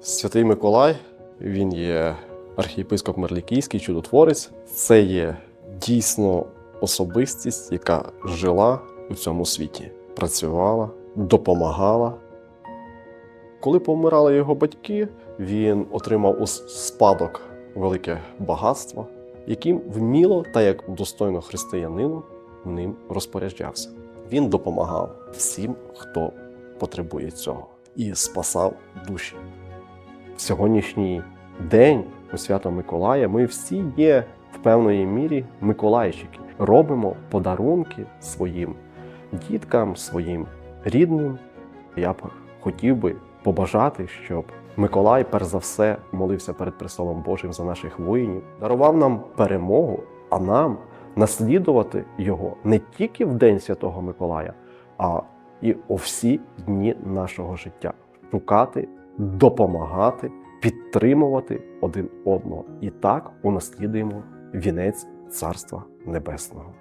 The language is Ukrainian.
Святий Миколай, він є архієпископ Мерлікійський, чудотворець. Це є дійсно особистість, яка жила у цьому світі, працювала, допомагала. Коли помирали його батьки, він отримав у спадок велике багатство, яким вміло та як достойно християнину ним розпоряджався. Він допомагав всім, хто потребує цього, і спасав душі. В сьогоднішній день у свято Миколая ми всі є в певної мірі Миколайчики. Робимо подарунки своїм діткам, своїм рідним. Я б хотів би побажати, щоб Миколай, перш за все, молився перед престолом Божим за наших воїнів, дарував нам перемогу, а нам наслідувати його не тільки в День Святого Миколая, а і у всі дні нашого життя. Шукати, допомагати, підтримувати один одного. І так унаслідуємо вінець Царства Небесного.